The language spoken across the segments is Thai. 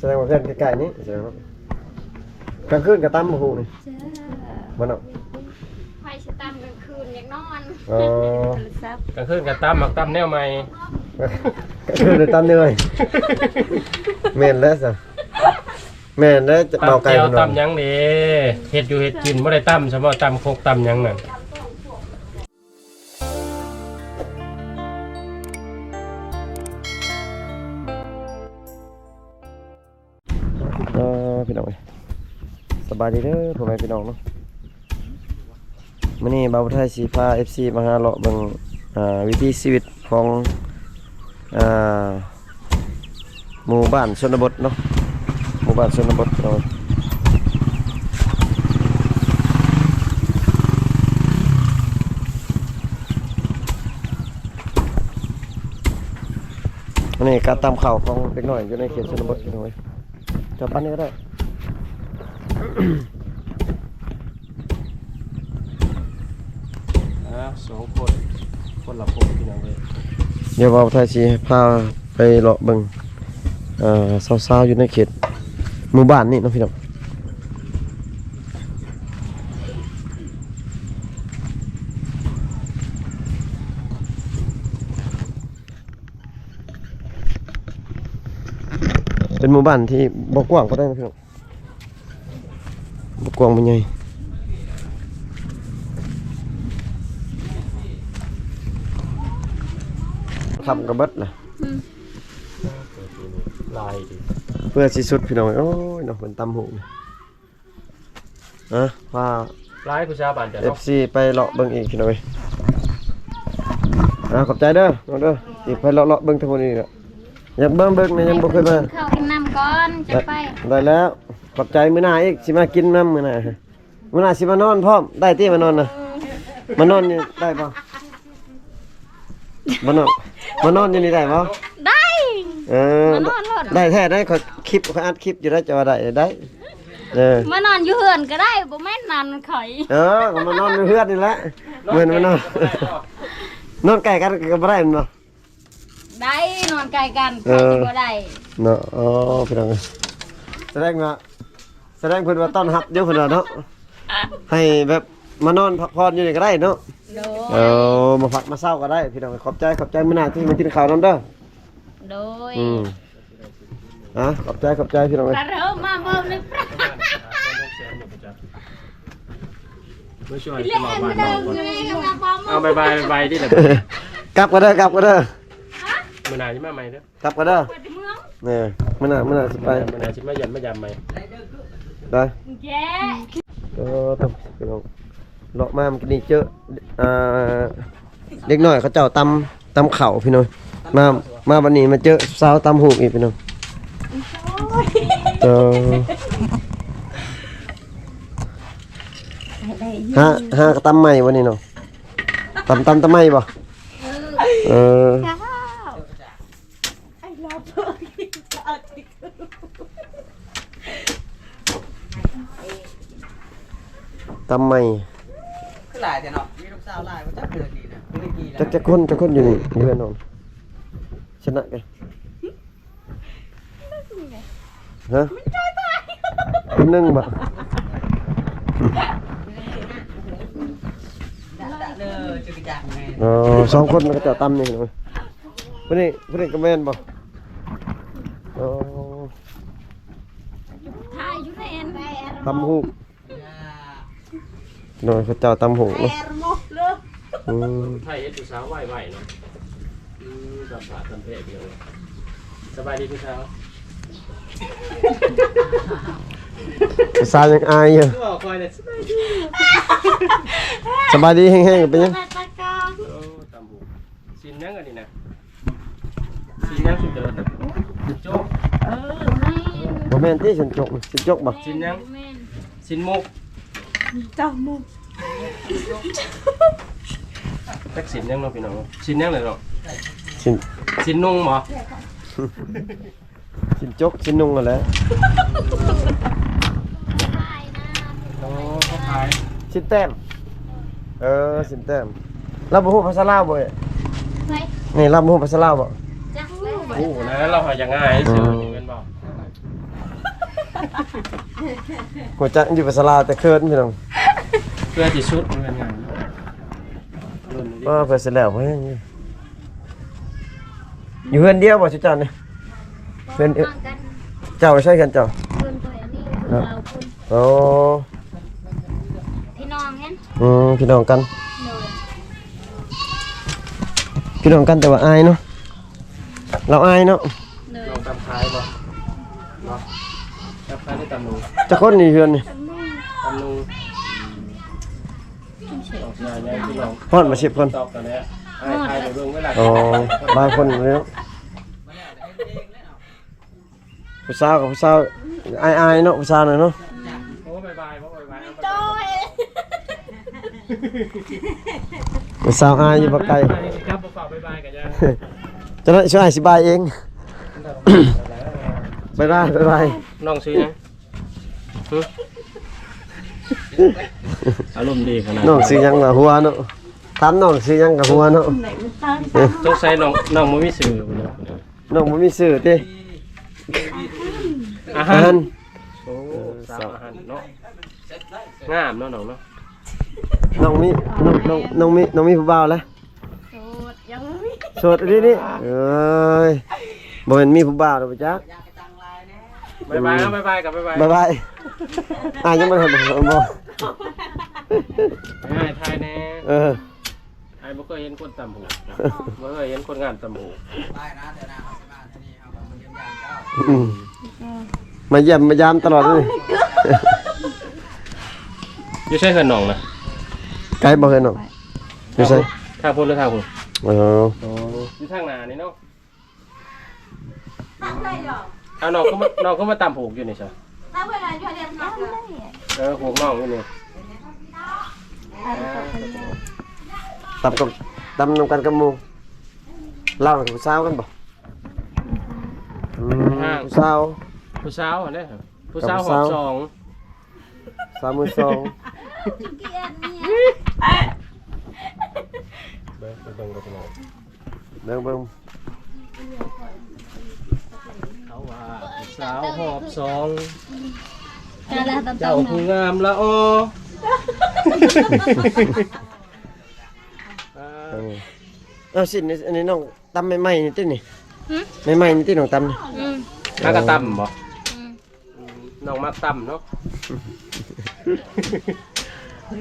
แสดงว่าเพื่อนใกล้ๆนี้แสดงว่ากลางคืนก็ตั้มหูนี่เจ้ามันเนาะไฟสตามกลางคืนอยากนอนอ๋อโทรศัพท์กลางคืนก็ตำมักตำแนวใหม่กลางคืนเลยตั้มเหนื่อยแม่นแล้วสิแม่นแล้วจะเบาตำไกลเจียวมันเนาะตำหยังนี่เฮ็ดอยู่เฮ็ดกินบ่ได้ตำเฉพาะตำโคกตำหยังนั่น เออพี่น้องเอ้ยสบายดีเด้อพ่อแม่พี่น้องเนาะมื้อนี้บ่าวไทยสิพา FC มาหาเลาะเบิ่งวิถีชีวิตของหมู่บ้านชนบทเนาะหมู่บ้านชนบทพี่น้องเอ้ยอันนี้การตามข่าวของเด็กหน้อยอยู่ในเขตชนบทพี่น้องเอ้ยจะปั้นนี่ก็ได้ สองคน คนละคนพี่น้องเอ้ยเดี๋ยวเราไทยสิพาไปเลาะเบิงเอ่อสาวๆอยู่ในเขตหมู่บ้านนี่เนาะพี่น้องเป็นหมู่บ้านที่บ่กว้างก็ได้นะพี่น้อง บ่กว้างบ่ใหญ่ทำกระเบิดล่ะลายดิเพื่อสิสุดพี่น้องโอ้ยเนาะเป็นตำหูนี่อะพาลายผู้ชาวบ้านจะเนาะ FC ไปเลาะเบิ่งอีกพี่น้องเอ้ยอ่าขอบใจเด้อน้องเด้ออีกไปเลาะเลาะเบิ่งทั้งหมดนี้เด้ออยากเบิ่งเบิ่งนี่ยังบ่เคยมาเข้ากินน้ำก่อนจะไปได้แล้ว ขอบใจมื้อหน้าอีกสิมากินน้ำมื้อหน้ามื้อหน้าสิมานอนพร้อมได้ติมานอนน่ะมานอนนี่ได้บ่มานอนมานอนอยู่นี่ได้บ่ได้เออมานอนรถได้แท้ได้ขอคลิปขออัดคลิปอยู่ได้จะว่าได้ได้เออมานอนอยู่เฮือนก็ได้บ่แม่นนอนข่อยเออก็มานอนเป็นเพื่อนนี่แหละเหมือนมานอนนอนใกล้กันก็บ่ได้แมันบ่ได้นอนใกล้กันเอใครอจะบ่ได้เนาะอ๋อพี่น้องเอ้ยแสดงว่า แสดงเพิ่นว่าต้อนรับเดี๋ยวเพิ่นว่าเนาะให้แบบมานอนพักผ่อนอยู่นี่ก็ได้เนาะโดเอยอมาพักมาเช้าก็ได้ พี่น้องขอบใจขอบใจมื้อหน้าที่มากินข้าวนํเด้อโดยอืมอะขอบใจขอบใจพี่น้องเอ้ยกระเริ่มมาเบิ่มเลยปะไม่ช่วยเล่นตลอดไม่บ้านได้นอนเลยกำลังพร้อมเอาบายบายบายบายที่ไหนกลับก็เด้อกลับก็เด้อมื้อหน้าสิมาใหม่เด้อกลับก็เด้อไปที่เมืองเนี่ยมื้อหน้ามื้อหน้าสิไปมื้อหน้าสิมาเยันมายามใหม่ ได้แย่ก็ต้องพี่น้องเลาะมาเมื่อกี้นี่เจออ่าเด็กน้อยเขาเจ้าตำตำเข่าวพี่น้องมามาวันนี้มาเจอสาวตำหูกอีกพี่น้องเออฮะฮะกระตำใหม่วันนี้เนาะตำตำตำใหม่บ่เออ ตำใหม่คือหลายแต่เนาะมีลูกสาวหลายว่าจักเดือนดีนะเดือนดีนะจักจักคนจักคนอยู่นี่อยู่เพื่อนน้องชนะกันฮะคนหนึงบ่เด้อจักรจักรไงอ๋อสองคนมันก็จะตำนี่เนาะผู้นี้ผู้นี้ก็แม่นบ่อ๋อถ่ายอยู่ในแอนแอนตำหูก หน่อยเขาเจ้าตำหูกเนาะอืมไทยเฮ็ดผู้สาวไหวๆเนาะอืมสัมภาษณ์สัมเพศเดียวสบายดีผู้สาวภาษายังอายอยู่ก็คอยเนี่ยสบายดีแห้งๆเป็นยังตะกองโอ้ตำหูสินยังอันนี้นะสินยังสุดเดินน่ะโจ๊กเออแม่นบ่แม่นที่ฉันจกฉันจกบ่สินยังแม่นสินมุก จ้ามุกจักสินยังเนาะพี่น้องสินยังเลยเนาะฉันสินนุ่งบ่ฉันจกฉันนุ่งอะไรถ่ายนะโอ้เขาขายฉันแต้มเออฉันแต้มเราบ่ฮู้ภาษาลาวบ่เอ้ยไปนี่เราบ่ฮู้ภาษาลาวบ่จักแล้วโอ้นะเราหาอย่างง่ายเสือนี่เป็นบ่ หัวจักอยู่ภาษาลาวแต่เคินพี่น้องเพื่อสิชุดมันงานรุ่นนี้ว่าเพิ่นเสร็จแล้วเพิ่นอยู่เฮือนเดียวบ่สิจันนี่เฮือนเดียวต่างกันเจ้าใช่กันเจ้าเพื่อนตัวอันนี้เราคุณโอ้พี่น้องเห็นอืมพี่น้องกันโดยพี่น้องกันแต่ว่าอายเนาะเราอายเนาะ โดย ลองตำท้ายบ่เนาะ ตำท้ายได้ตำหนูจะคนนี่เฮือนนี่ตำหนูลองสิหาแนวที่ลองฮอดมา10คนตอบกันแล้วไอ้ไอ้ไปเบิ่งเวลาอ๋อบางคนเลยเนาะมาแล้วแต่เองเลยเนาะผู้สาวกับผู้สาวอายอายๆเนาะผู้สาวน่ะเนาะโอ้บายบายบ่บายบายเอาโดไปยผู้สาวอายอยู่บ่ไกลไปสิครับบ่ฝากบายบายกันยังจะได้ช่วยอธิบายเองบ๊ายบายบ๊ายบายน้องซื้อยังหึ อารมณ์ดีขนาดน้องซื้อหยังล่ะหัวเนาะถามน้องซื้อหยังกับหัวเนาะต้องใส่น้องน้องบ่มีสื่อบ่เนาะน้องบ่มีซื้อติอาอาหาหารรโอ้สาวอาหารเนาะงามเนาะน้องเนาะน้องมีน้องน้องน้องมีน้องมีผู้บ่าวแล้วโสดยังไม่โสดดินี่เอ้ยบ่เห็นมีผู้บ่าวดอกจ้ะอยา บายบายเอาบายบายกับบายบายบ๊ายบายอะยังบ่ทันบ่บ่ง่ายทายแน่เออ ไอ้บ่เคยเห็นคนตำหูบ่เคยเห็นคนงานตำหูได้นะเดี๋ยวนะเอาไปบ้านที่นี่เอาแบบมาเยี่ยมยามเจ้าอืมมาเยี่ยมมายามตลอดเลยอยู่ใช่เฮือนน้องนะไกลบ่เห็นน้องอยู่ไสทางพุ่นหรือทางพุ่นเออโอ้อยู่ทางหน้านี่เนาะ เอาน้องก็มาน้องก็มาตำผูกอยู่นี่ใช่ถ้าเวลาอยู่เรียนน้องได้เออผูกน้องอยู่นี่ตับกับตำนำกันกับหมู่เล่ากับผู้สาวกันบ่อืมผู้สาว ผู้สาวอันนี้ผู้สาวกับผู้หอสาวบสองสาวมือสองเกียนเนี่ยเบิ่งเบิ่งกับน้องเบิ่งเบิ่งเขาว่าผู้ สาวหอบสองอะไรต่างเจ้าผู้งามละออเออเอาสินี่อันนี้น้องตำใหม่ๆนี่ตินี่ใหม่ๆนี่ติน้องตำนี่อืมมากระตำบ่อืมน้องมาตำเนาะ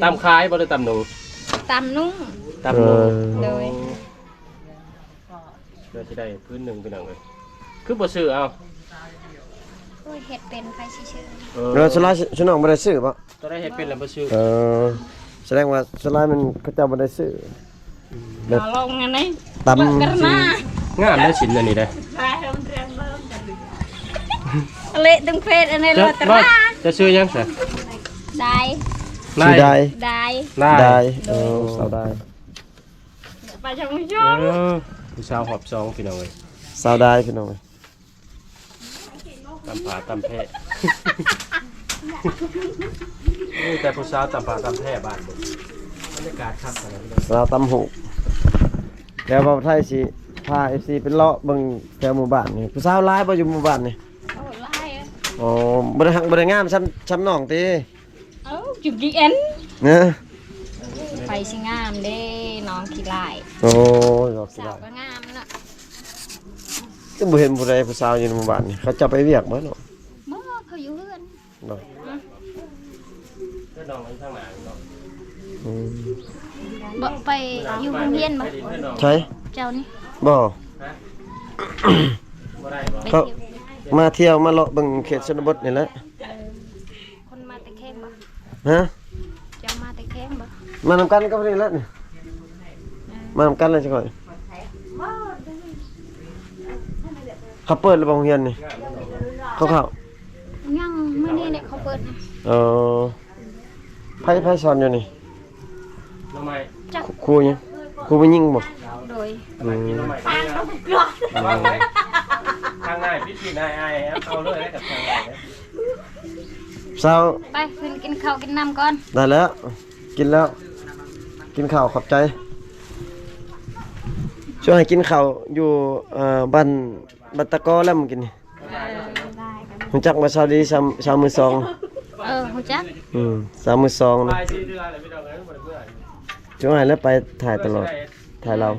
ตำคล้ายบ่ได้ตำหนูตำนุ่งตำหนูโดยเพื่อที่ได้พื้นหนึ่งเป็นหนังเลยคือบ่ซื้อเอา โอ้ยเห็ดเป็นใครชื่อเออเออสลายชน้องบ่ได้ซื้อบ่ตัวได้เฮ็ดเป็นแล้วบ่ซื้อเออแสดงว่าสลายมันเขาเจ้าบ่ได้ซื้อๆมาลงอันนี้ตำกระนางามได้ชิ้นอันนี้ได้เละตึงเฟสอันนี้จะเลยตว่าราจะซื้อยังซะได้ซื้อได้ได้ได้ได้เออสาวได้ไปชมชเอมอผู้สาวหอบซองพี่น้องเอ้ยสาวได้พี่น้องเอ้ย ตำผาตำแพะนี่แต่ผู้สาวตำผาตำแพะบ้านบ่บรรยากาศครับขนาดนี้สาวตำหูแล้วบ่าวไทยสิพา FC เป็นเลาะเบิ่งแถวหมู่บ้านนี่ผู้สาวหลายบ่อยู่หมู่บ้านนี่โอ้ไล่อะอ๋อบ่ได้หักบ่ได้งามซ้ำซ้ำน้องติเอ้าจุดดีเอ็นเนะไปสิงามเด้น้องขี้ไล่โอ้ยดอกสิสาวได้ก็งามนะ ก็บ่เห็นผู้ใดผู้สาวอยู่ในหมู่บ้านนี่เขาจะไปเวียกบ่เนาะเมื่อเขาอยู่เพื่อนเนาะเพื่อนน้องอยู่ทางหน้าพี่น้องอืมบ่ไปอยู่โรงเรียนบ่ไปดินเพื่อนน้องใช่เจ้านี่บ่ฮะบ่ได้บ่ไปเขาเที่ยวมาเที่ยวมาเลาะเบิ่งเขตชนบทนี่แหละคนมาแต่แข้งบ่ฮะเจ้ามาแต่แข้งบ่มานำกันก็บ่ได้แล้วนี่มานำกันเลยจังก่อน เขาเปิดระบบโรงเรียนนี่เขาเข้ายังมื้อนี้เนี่ยเขาเปิดนะเออไผไผสอนอยู่นี่ทำไมจักครูยังครูบ่ยิงบ่โดยทำไมกินทำไมทางง่ายทางง่ายทางง่ายพิธีนายไอเอาเลยได้กับทางง่ายนะเช้าไปขึ้นกินข้าวกินน้ำก่อนได้แล้ว กินแล้ว กินข้าวขอบใจช่วยให้กินข้าวอยู่เอ่อบ้าน บัตตะกอแล้วมึงกินนี่ได้กันรู้จักมาซาดีชาวชาวมือซองเออฮู้จักอืมสามมือซองไปนะซีเดือนอะไรพี่น้องเอ้ยบ่ได้เบื่อจังหวะแล้วไปถ่ายตลอด ถ่ายเรา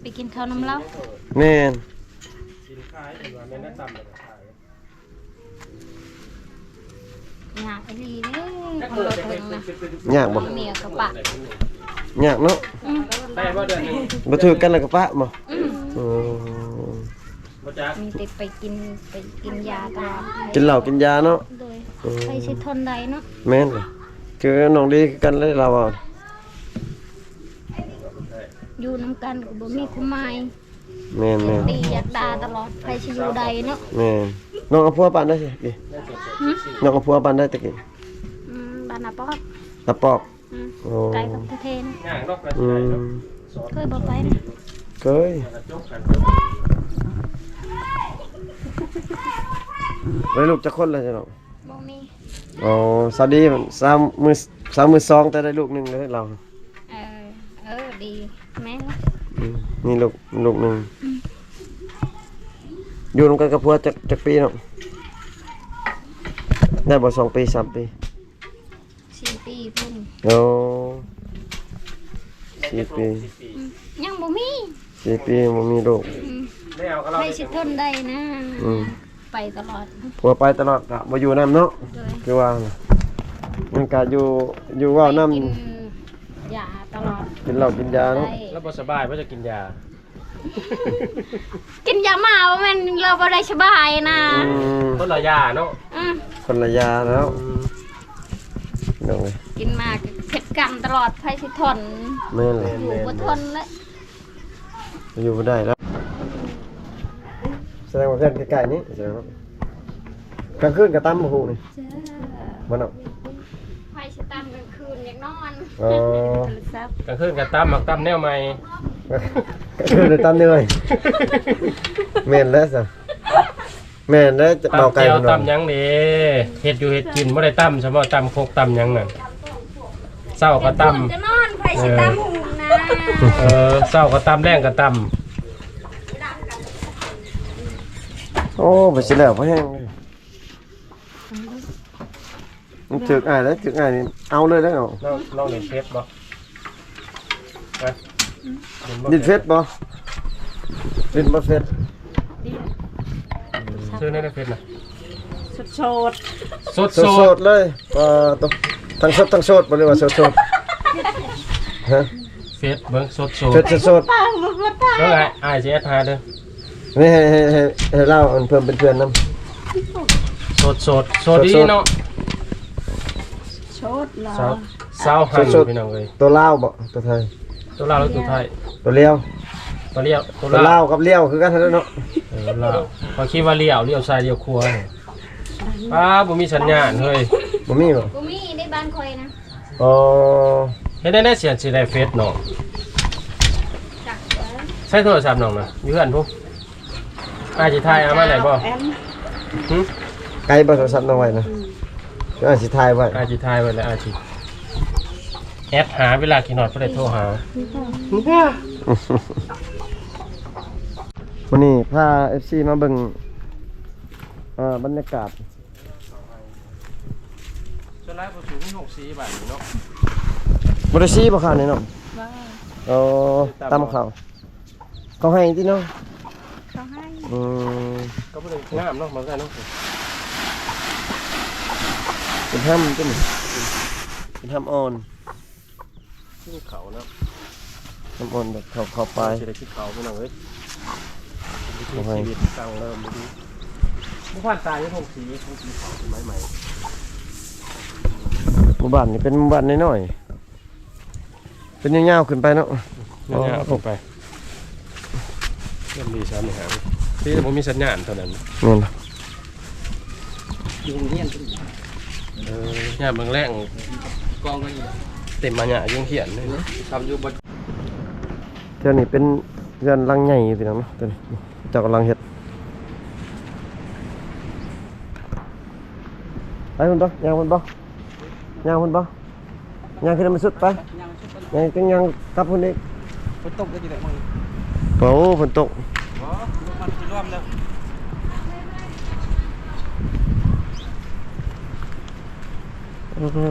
ไปกินข้าวน้ำเหล้าแม่นสินค้าเห็นว่าแม่นได้ต่ำเลยขายอยากไอ้ลีเด้คนเราเพิ่งนะยากบ่เมียกับปะยากเนาะอืมได้บ่เดือนหนึงบ่ถือกันแล้วก็ปะบ่อืม อืมบ่จักมีแต่ไปกินไปกินยาตลอดกินเหล้ากินยาเนาะโดยไปสิทนได้เนาะแม่นเลยคือน้องดีคือกันเลยเราอะอยู่นํกันก็บ่มีความหมายแม่นแม่นตีอยากด่าตลอดไปสิอยู่ใดเนาะแม่นน้องเอาพัวปานได้สิดิหึน้องเอาพัวปานได้ตะกี้อืมบ้านนาปอกตะปอกอืมโอ้ไกลกับประเทศนะย่างนอกกระอืชายเนาะมสอนเคยบ่ไปนะ เคยกระจกกันไว้ลูกจะคนเลยจ้ะน้องบ่มีอ๋อสวัสดีมันสามมือสามมือสองแต่ได้ลูกหนึงเลยเรา เออ เออ ดีแม่ละอืมนี่ลูกลูกหนึงอยู่นำกันกับพัวจักจักปีเนาะได้บ่สองปีสามปีสี่ปีพุ่นโอ้สี่ปีสิบปีอืมยังบ่มี สี่ปีบ่มีลูกอืมได้เอาก็เราไปสิทนได้นะ อืมไปตลอด ผัวไปตลอดก็บ่อยู่นํเนาะเลยคือว่าน่ะมันก็อยู่อยู่เว้านํไปกินยาตลอดกินเหล้ากินยาเนาะได้แล้วบ่สบายเพราะจะกินยากินยามาว่าแม่นเราบ่ได้สบายนะอืมคนละยาเนาะอืมคนละยาแล้วน้องเอ้ยกินมาก็เผ็ดกันตลอดไปสิทนแม่นเลยอยู่บ่ทนแล้ว อยู่บ่ได้แล้วแสดงว่าเพื่อนใกล้ๆนี้แสดงว่ากลางคืนก็ตำบ่ฮู้นี่บ่เนาะไปสิตามกลางคืนอยากนอนอ๋อโทรศัพท์กลางคืนก็ตำหมักตำแนวใหม่กลางคืนได้ตำเหนื่อยแม่นแล้วซะแม่นแล้วจะเบาตำไกลเจียวพุ่นเนาะตำหยังนี่เฮ็ดอยู่เฮ็ดกินบ่ได้ตำเฉพาะตำโคกตำหยังน่ะเศร้าก็ตำคืนก็นอนไปสิตามหูนะ เออเศร้าก็ตำแรงก็ตโอ้บ่สิแล้วบ่แห้งเลยมันถึกอ้ายแล้วถึกอ้ายนี่เอาเลยแล้วเนาะำน้องน้องเล่นเฟซบ่ฮะเล่นบ่ดินเฟซบ่ดินบ่เฟซซื้อในเฟซน่ะสดสดโสสดดๆเลยเอ่อต้องทั้งสดทั้งโสดบ่เรียกว่าโสดๆฮะ เฟซเบิ่งสดสโสดดโสดแล้วไงอ้ายสิแอดหาเด้อๆนี่ให้ให้ให้ให้เล่าอันเพิ่มเป็นเพื่อนนำสดสดสดดีสดๆเนาะชดเหรอสาวสาวหันสดๆพี่น้องเอ้ยตัวลาวบ่ตัวไทยตัวลาวหรือตัวไทยตัวเลี้ยวตัวเลี้ยวตัวตัวลาลาววกับเลี้ยวคือกันเท่านั้นเนาะเออลาวพอคิดว่าเลี้ยวเลี้ยวซ้ายเลี้ยวขวาเนี่ยป้าบ่มีสัญญาณเฮ้ยบ่มีบ่กูมีได้บ้านคอยนะอ๋อ เฮ็ดได้แน่เสียนสิได้เฟซน้องจักเด้อใช้โทรศัพท์น้องนะอยู่เพื่อนพุอ้ายสิถ่ายเอามาได้บ่หึไกลบ่โทรศัพท์น้องไว้นะก็อาจสิถ่ายไว้อ้ายสิถ่ายไว้แล้วอ้ายสิแอดหาเวลาขี้นอดบ่ได้โทรหาวันนี้พา FC มาเบิ่งอ่าบรรยากาศส่วนหลายบ่สูง6 4บาทเนาะ บ่ได้ซีบ่ค่ะนี่เนาะอ๋อตำข้าวเขาให้ติเนาะเขาให้อืมก็บ่ได้งามเนาะมันก็เนาะเป็นห้ำตินี่เป็นห้ำอ่อนขึ้นเขาเนาะห้ำอ่อนแบบเข้าเข้าไปสิได้ขึ้นเขาพี่น้องเอ้ยวิถีโอ้ยชีวิตตั้งเริ่มดีบ่ผ่านตายอยู่6 4 6 4เขาสมัยใหม่หมู่บ้านนี่เป็นหมู่บ้านน้อยๆ เป็นยาวๆขึ้นไปเนาะเนี่ยเนี่ยลงไปเริ่มดีซ้ำนี่ฮะที่ผมมีสัญญาณเท่านั้นนี่นะอยู่โรงเรียนเออเนี่ยเมืองแรงกองกันอยู่เต็มมาเนี่ยยุ่งเขียนเลยทำอยู่บนเท่านี้เป็นเรือนหลังใหญ่พี่น้องเนาะตัวนี้เจ้ากำลังเฮ็ดไปมันบ่ย่างมันบ่ย่างมันบ่ย่างขึ้นมาสุดไป Đây cái nhang tắp hơn đấy. Phần tụng cái gì đấy mọi người. Có phần tụng. Có, mặt chỉ loam đâu.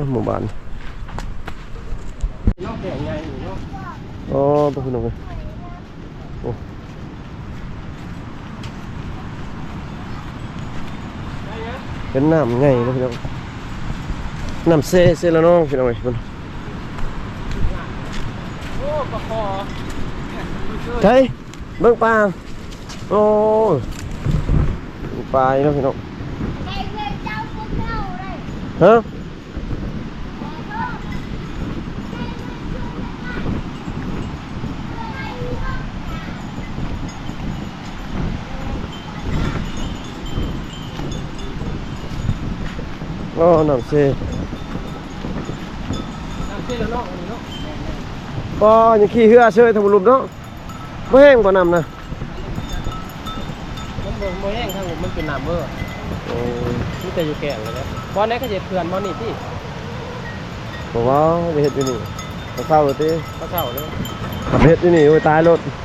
một bạn Ồ, tôi không Ồ. cái nằm ngày nó phải không nằm xe xe là nó phải không phải นจะร่วมแล้วอ้อหมู่บ้านนอ กแก่ใหญ่อยู่เนาะอ๋อบ่พี่น้องเอ้ยโอ้เป็นน้ำไงนะพี่น้องน้ำเซเซละน้องพี่น้องเอ้ยเพิ่นโอ้ปลาคอใช่เบิ่งปลาโอ้ยปลาอีกเนาะพี่น้องฮะโอ้น้ำเซน้ำเชื่อแล้วเนาะอันนี้เนาะปอยังขี้เหือเชยทำรุมเนาะบ่แห้งบ่นำนะมันบ่บ่แห้งทางผมมันเป็นน้ำเบอร์โอ้ยมันจะอยู่แก่งเลยนะบอลไหนก็จะเขื่อนบอลนี่ที่บ่ว่าไปเฮ็ดอยู่นี่มาเข้าเลยติก็เศร้าเลยขับเฮ็ดอยู่นี่โอ้ยตายรถโอ้หน่อย